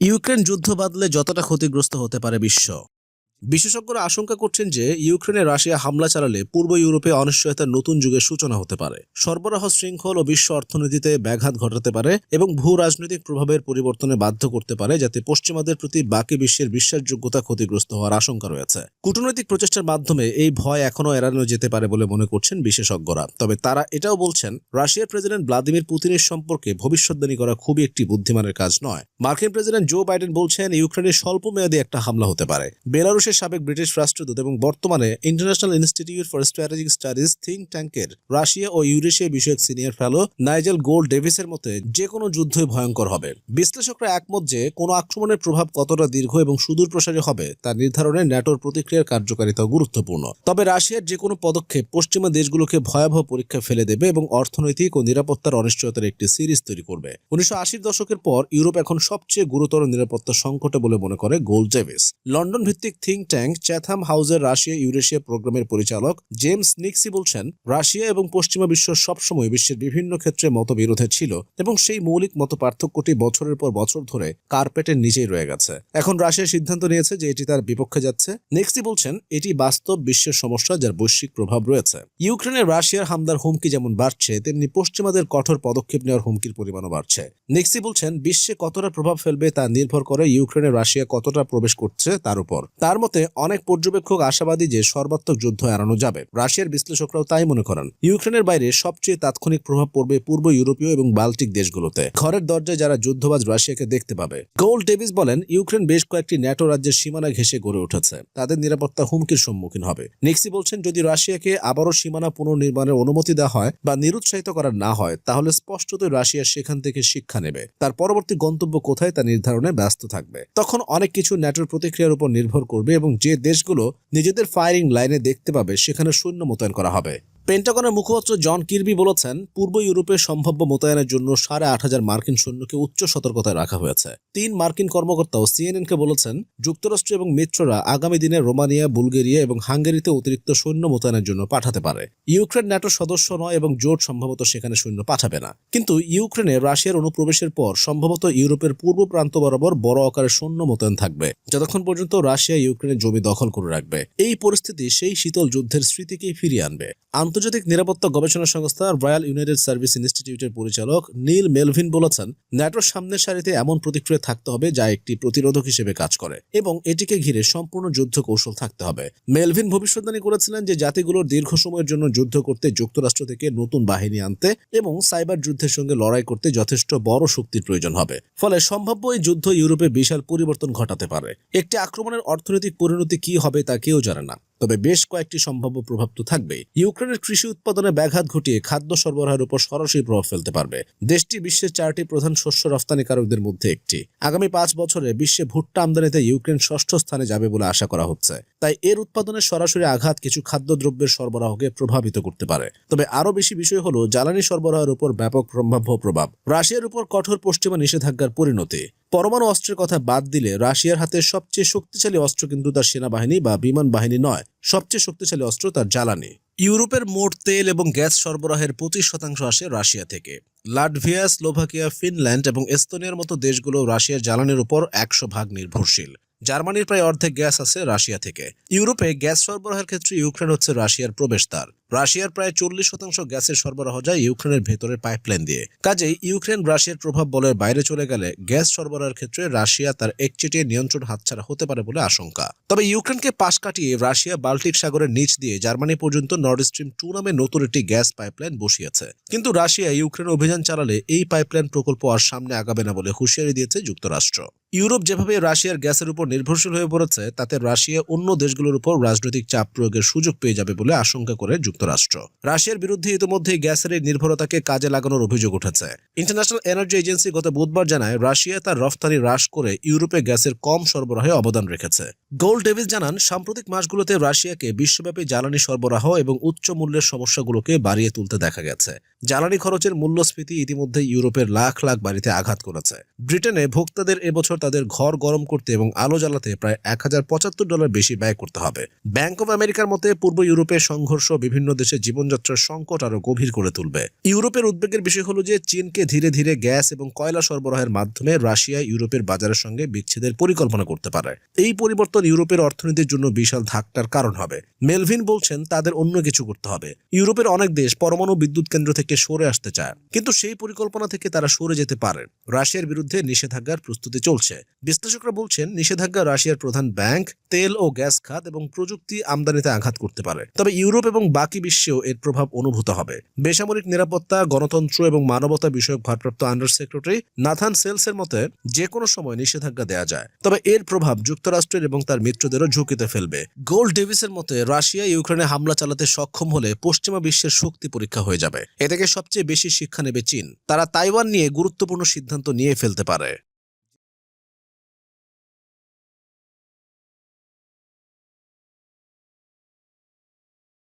Ukraine যুদ্ধ বাদলে যতটা ক্ষতিগ্রস্ত হতে পারে বিশ্ব। বিশেষজ্ঞরা আশঙ্কা করছেন যে ইউক্রেনে রাশিয়া হামলা চালালে পূর্ব ইউরোপে অনিশ্চয়তার নতুন যুগের সূচনা হতে পারে। সরবরাহ শৃঙ্খল ও বিশ্ব অর্থনীতিতে ব্যাঘাত ঘটাতে পারে এবং ভূ রাজনৈতিক প্রভাবের পরিবর্তনে বাধ্য করতে পারে যাতে পশ্চিমাদের প্রতি বাকি বিশ্বের বিশ্বাসযোগ্যতা ক্ষতিগ্রস্ত হওয়ার আশঙ্কা রয়েছে। কূটনৈতিক প্রচেষ্টার মাধ্যমে এই ভয় এখনও এড়ানো যেতে পারে বলে মনে করছেন বিশেষজ্ঞরা। তবে তারা এটাও বলছেন, রাশিয়ার প্রেসিডেন্ট ভ্লাদিমির পুতিনের সম্পর্কে ভবিষ্যৎবাণী করা খুবই একটি বুদ্ধিমানের কাজ নয়। মার্কিন প্রেসিডেন্ট জো বাইডেন বলছেন, ইউক্রেনে স্বল্প মেয়াদী একটা হামলা হতে পারে। বেলারুশের সাবেক ব্রিটিশ রাষ্ট্রদূত এবং বর্তমানে international institute for strategic studies think ট্যাঙ্কের রাশিয়া ও ইউরেশিয়া বিষয়ক সিনিয়র ফেলো নাইজেল গোল্ড ডেভিসের মতে যে কোনো যুদ্ধই ভয়ঙ্কর হবে। বিশ্লেষকরা একমত যে কোনো আক্রমণের প্রভাব কতটা দীর্ঘ এবং সুদূর প্রসারী হবে তা নির্ধারণে ন্যাটোর প্রতিক্রিয়ার কার্যকারিতা গুরুত্বপূর্ণ। তবে রাশিয়ার যে কোনো পদক্ষেপ পশ্চিমা দেশগুলোকে ভয়াবহ পরীক্ষা ফেলে দেবে এবং অর্থনৈতিক ও নিরাপত্তার অনিশ্চয়তার একটি সিরিজ তৈরি করবে। উনিশশো দশকের পর ইউরোপ এখন সবচেয়ে গুরুতর নিরাপত্তা সংকটে বলে মনে করে গোল্ড ডেভিস লন্ডন ভিত্তিক থিঙ্ক ট্যাঙ্ক চ্যাথাম হাউসের রাশিয়া ইউরেশিয়া প্রোগ্রামের পরিচালক জেমস নিক্সি বলছেন, রাশিয়া এবং পশ্চিমা বিশ্ব সবসময় বিশ্বের বিভিন্ন ক্ষেত্রে মতবিরোধে ছিল এবং সেই মৌলিক মত পার্থক্যটি বছরের পর বছর ধরে কার্পেটের নিচেই রয়ে গেছে। এখন রাশিয়া সিদ্ধান্ত নিয়েছে যে এটি তার বিপক্ষে যাচ্ছে। নেক্সি বলছেন, এটি বাস্তব বিশ্বের সমস্যা যার বৈশ্বিক প্রভাব রয়েছে। ইউক্রেনে রাশিয়ার হামলার হুমকি যেমন বাড়ছে, তেমনি পশ্চিমাদের কঠোর পদক্ষেপ নেওয়ার হুমকির পরিমাণও বাড়ছে। নেক্সি বলছেন, বিশ্বে কতটা প্রভাব ফেলবে তা নির্ভর করে ইউক্রেনে রাশিয়া কতটা প্রবেশ করছে তার উপর। তার মতে অনেক পর্যবেক্ষক আশাবাদী যে সর্বাত্মক যুদ্ধ এড়ানো যাবে। রাশিয়ার বিশ্লেষকরাও তাই মনে করেন। ইউক্রেনের বাইরে সবচেয়ে তাৎক্ষণিক প্রভাব পড়বে পূর্ব ইউরোপীয় এবং বাল্টিক দেশগুলোতে। ঘরের দরজায় যারা যুদ্ধবাজ রাশিয়াকে দেখতে পাবে। গোল্ড ডেভিস বলেন, ইউক্রেন বেশ কয়েকটি ন্যাটো রাজ্যের সীমানা ঘেঁষে গড়ে উঠেছে। তাদের নিরাপত্তা হুমকির সম্মুখীন হবে। নেক্সি বলছেন, যদি রাশিয়াকে আবারও সীমানা পুনর্নির্মাণের অনুমতি দেওয়া হয় বা নিরুৎসাহিত করা না হয়, তাহলে স্পষ্টতই রাশিয়া সেখান থেকে শিক্ষা নেবে। তার পরবর্তী গন্তব্য কোথায় তা নির্ধারণে ব্যস্ত থাকবে। তখন অনেক কিছু ন্যাটোর প্রতিক্রিয়ার উপর নির্ভর করবে এবং যে দেশগুলো নিজেদের ফায়ারিং লাইনে দেখতে পাবে সেখানে শূন্য মোতায়েন করা হবে। পেন্টাগনের মুখপাত্র জন কির্বি বলেছেন, পূর্ব ইউরোপে সম্ভাব্য মোতায়েনের জন্য সাড়ে আট হাজার মার্কিন সৈন্যকে উচ্চ সতর্কতায় রাখা হয়েছে। তিন মার্কিন কর্মকর্তাও সিএনএনকে বলেছেন, যুক্তরাষ্ট্র এবং মিত্ররা আগামী দিনে রোমানিয়া, বুলগেরিয়া এবং হাঙ্গেরিতে অতিরিক্ত সৈন্য মোতায়েনের জন্য পাঠাতে পারে। ইউক্রেন ন্যাটো সদস্য নয় এবং জোট সম্ভবত সেখানে সৈন্য পাঠাবে না। কিন্তু ইউক্রেনে রাশিয়ার অনুপ্রবেশের পর সম্ভবত ইউরোপের পূর্ব প্রান্ত বরাবর বড় আকারের সৈন্য মোতায়েন থাকবে। যতক্ষণ পর্যন্ত রাশিয়া ইউক্রেনের জমি দখল করে রাখবে, এই পরিস্থিতি সেই শীতল যুদ্ধের স্মৃতিকেই ফিরিয়ে আনবে। আন্তর্জাতিক নিরাপত্তা গবেষণা সংস্থা রয়্যাল ইউনাইটেড সার্ভিস ইনস্টিটিউটের পরিচালক নীল মেলভিন বলেছেন, ন্যাটোর সামনের সারিতে এমন প্রতিক্রিয়া থাকতে হবে যা একটি প্রতিরোধক হিসেবে কাজ করে এবং এটিকে ঘিরে সম্পূর্ণ যুদ্ধ কৌশল থাকতে হবে। মেলভিন ভবিষ্যৎবাণী করেছিলেন যে জাতিগুলোর দীর্ঘ সময়ের জন্য যুদ্ধ করতে যুক্তরাষ্ট্র থেকে নতুন বাহিনী আনতে এবং সাইবার যুদ্ধের সঙ্গে লড়াই করতে যথেষ্ট বড় শক্তির প্রয়োজন হবে। ফলে সম্ভাব্য এই যুদ্ধ ইউরোপে বিশাল পরিবর্তন ঘটাতে পারে। একটি আক্রমণের অর্থনৈতিক পরিণতি কি হবে তা কেউ জানে না। তবে বেশ কয়েকটি সম্ভাব্য প্রভাব তো থাকবে। ইউক্রেনের কৃষি উৎপাদনে ব্যাঘাত ঘটিয়ে খাদ্য সরবরাহের উপর সরাসরি প্রভাব ফেলতে পারবে। দেশটি বিশ্বের চারটি প্রধান শস্য রপ্তানিকারকদের মধ্যে একটি। আগামী পাঁচ বছরে বিশ্বে ভুট্টা আমদানিতে ইউক্রেন ষষ্ঠ স্থানে যাবে বলে আশা করা হচ্ছে। তাই এর উৎপাদনের সরাসরি আঘাত কিছু খাদ্যদ্রব্যের সরবরাহকে প্রভাবিত করতে পারে। তবে আরও বেশি বিষয় হলো, জ্বালানি সরবরাহের উপর ব্যাপক সম্ভাব্য প্রভাব। রাশিয়ার উপর কঠোর পশ্চিমা নিষেধাজ্ঞার পরিণতি। পরমাণু অস্ত্রের কথা বাদ দিলে রাশিয়ার হাতে সবচেয়ে শক্তিশালী অস্ত্র কিন্তু তার সেনাবাহিনী বা বিমান বাহিনী নয়, সবচেয়ে শক্তিশালী অস্ত্র তার জ্বালানি। ইউরোপের মোট তেল এবং গ্যাস সরবরাহের পঁচিশ শতাংশ আসে রাশিয়া থেকে। লাটভিয়া, স্লোভাকিয়া, ফিনল্যান্ড এবং এস্তোনিয়ার মতো দেশগুলো রাশিয়ার জ্বালানির উপর একশো ভাগ নির্ভরশীল। জার্মানির প্রায় অর্ধেক গ্যাস আছে রাশিয়া থেকে। ইউরোপে গ্যাস সরবরাহের ক্ষেত্রে ইউক্রেন হচ্ছে রাশিয়ার প্রবেশদ্বার। রাশিয়ার প্রায় চল্লিশ শতাংশ গ্যাসের সরবরাহ যায় ইউক্রেনের ভেতরের পাইপলাইন দিয়ে। কাজেই ইউক্রেন রাশিয়ার প্রভাব বলের বাইরে চলে গেলে গ্যাস সরবরাহের ক্ষেত্রে রাশিয়া তার একচেটিয়ে নিয়ন্ত্রণ হাতছাড়া হতে পারে বলে আশঙ্কা। তবে ইউক্রেনকে পাশ কাটিয়ে রাশিয়া বাল্টিক সাগরের নিচ দিয়ে জার্মানি পর্যন্ত নর্থ স্ট্রিম টু নামে নতুন একটি গ্যাস পাইপলাইন বসিয়েছে। কিন্তু রাশিয়া ইউক্রেন অভিযান চালালে এই পাইপলাইন প্রকল্প আর সামনে আগাবে না বলে হুঁশিয়ারি দিয়েছে যুক্তরাষ্ট্র। ইউরোপ যেভাবে রাশিয়ার গ্যাসের উপর নির্ভরশীল হয়ে পড়েছে, তাতে রাশিয়া অন্য দেশগুলোর উপর রাজনৈতিক চাপ প্রয়োগের সুযোগ পেয়ে যাবে বলে আশঙ্কা করে যুক্তরাষ্ট্র। রাশিয়ার বিরুদ্ধে ইতিমধ্যে গ্যাসের নির্ভরতাকে কাজে লাগানোর অভিযোগ উঠেছে। ইন্টারন্যাশনাল এনার্জি এজেন্সি গত বুধবার জানায়, রাশিয়া তার রফতানি হ্রাস করে ইউরোপে গ্যাসের কম সরবরাহে অবদান রেখেছে। গোল্ড ডেভিস জানান, সাম্প্রতিক মাসগুলোতে রাশিয়াকে বিশ্বব্যাপী জ্বালানি সরবরাহ এবং উচ্চ মূল্যের সমস্যাগুলোকে বাড়িয়ে তুলতে দেখা গেছে। জ্বালানি খরচের মূল্যস্ফীতি ইতিমধ্যে ইউরোপের লাখ লাখ বাড়িতে আঘাত করেছে। ব্রিটেনে ভোক্তাদের এবছর তাদের ঘর গরম করতে এবং আলো জ্বালাতে প্রায় এক হাজার পঁচাত্তর ডলার বেশি ব্যয় করতে হবে। ব্যাংক অব আমেরিকার মতে, পূর্ব ইউরোপের সংঘর্ষ বিভিন্ন দেশে জীবনযাত্রার সংকট আরও গভীর করে তুলবে। ইউরোপের উদ্বেগের বিষয় হলো যে, চীনকে ধীরে ধীরে গ্যাস এবং কয়লা সরবরাহের মাধ্যমে রাশিয়া ইউরোপের বাজারের সঙ্গে বিচ্ছেদের পরিকল্পনা করতে পারে। এই পরিবর্তন ইউরোপের অর্থনীতির জন্য বিশাল ধাক্কার কারণ হবে। মেলভিন বলছেন, তাদের অন্য কিছু করতে হবে। ইউরোপের অনেক দেশ পরমাণু বিদ্যুৎ কেন্দ্র থেকে সরে আসতে চায়, কিন্তু সেই পরিকল্পনা থেকে তারা সরে যেতে পারে। রাশিয়ার বিরুদ্ধে নিষেধাজ্ঞার প্রস্তুতি চলছে। বিশ্লেষকরা বলছেন, নিষেধাজ্ঞা রাশিয়ার প্রধান ব্যাংক, তেল ও গ্যাস খাত এবং প্রযুক্তি আমদানিতে আঘাত করতে পারে। তবে ইউরোপ এবং বাকি বিশ্বেও এর প্রভাব অনুভূত হবে। বেসামরিক নিরাপত্তা, গণতন্ত্র এবং মানবতা বিষয়ক ভারপ্রাপ্ত আন্ডার সেক্রেটারি নাথান সেলসের মতে যে কোনো সময় নিষেধাজ্ঞা দেওয়া যায়। তবে এর প্রভাব যুক্তরাষ্ট্রের এবং তার মিত্রদেরও ঝুঁকিতে ফেলবে। গোল্ড ডেভিসের মতে, রাশিয়া ইউক্রেনে হামলা চালাতে সক্ষম হলে পশ্চিমা বিশ্বের শক্তি পরীক্ষা হয়ে যাবে। এ থেকে সবচেয়ে বেশি শিক্ষা নেবে চীন। তারা তাইওয়ান নিয়ে গুরুত্বপূর্ণ সিদ্ধান্ত নিয়ে ফেলতে পারে।